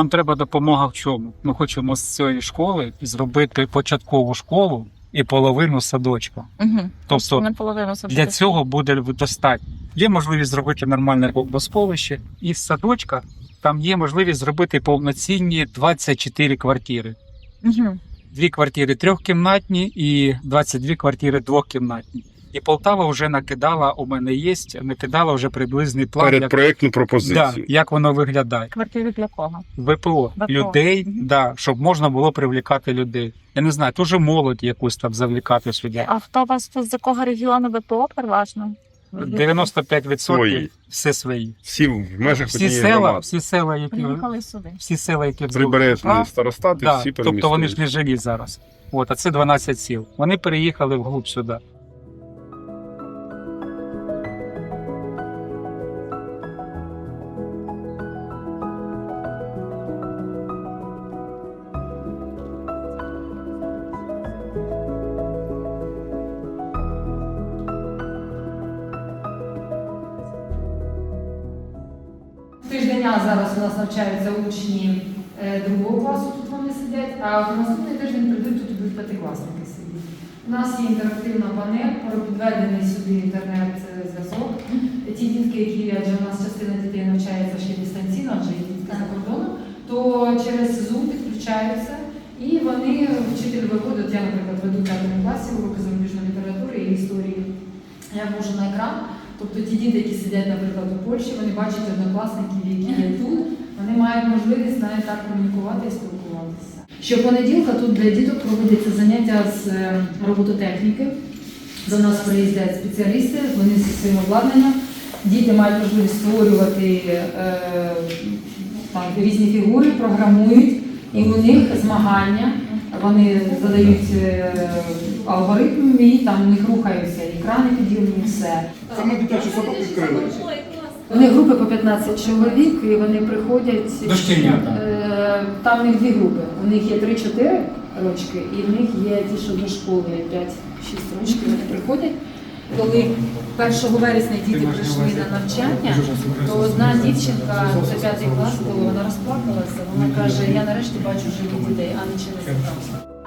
Нам треба допомога в чому? Ми хочемо з цієї школи зробити початкову школу і половину садочка. Угу. Тобто наполовину для цього буде достатньо. Є можливість зробити нормальне бомбосховище, і з садочка там є можливість зробити повноцінні 24 квартири. Угу. Дві квартири трьохкімнатні і 22 квартири двохкімнатні. І Полтава вже накидала, у мене є, накидала вже приблизний план, як, Передпроектну да, пропозицію. як воно виглядає. Квартири для кого? ВПО, ВПО. людей, да, щоб можна було привлікати людей. Я не знаю, дуже молодь якусь там завлікати сюди. А хто у вас з якого регіону ВПО переважно? 95% Свої. все свої. Всі в межах Всі села, громади. всі села, які сюди. всі села, які в Прибережні старостати, да, всі тобто вони ж не живі зараз. От, а це 12 сіл. Вони переїхали вглуб сюди. Тиждення зараз у нас навчаються учні е, другого класу, тут вони сидять, а в наступний тиждень прийдуть тут будуть п'ятикласники сидіти. У нас є інтерактивна панель, підведений сюди інтернет-зв'язок. Ті дітки, які адже у нас частина дітей навчається ще дистанційно, адже є дітки за кордоном, то через Zoom підключаються і вони, вчитель виходить, я, наприклад, веду п'ятому класі уроки зарубіжної літератури і історії. Я можу на екран. Тобто ті діти, які сидять, наприклад, у Польщі, вони бачать однокласників, які є тут, вони мають можливість навіть так комунікувати і спілкуватися. Щопонеділка тут для діток проводяться заняття з е, робототехніки. До нас приїздять спеціалісти, вони зі своїм обладнанням. Діти мають можливість створювати е, там, різні фігури, програмують, і у них змагання. Вони задають е, алгоритм, і там у них рухаються екрани під'ємні, все. Саме дитячий садок відкрили. Вони групи по 15 чоловік, і вони приходять. Дошкільнята. Е, Там в них дві групи. У них є 3-4 рочки, і в них є ті, що до школи 5-6 рочків. Вони приходять. Коли 1 вересня діти прийшли на навчання, то одна дівчинка, це п'ятий клас, коли вона розплакалася, вона каже, я нарешті бачу живих дітей, а не через екран.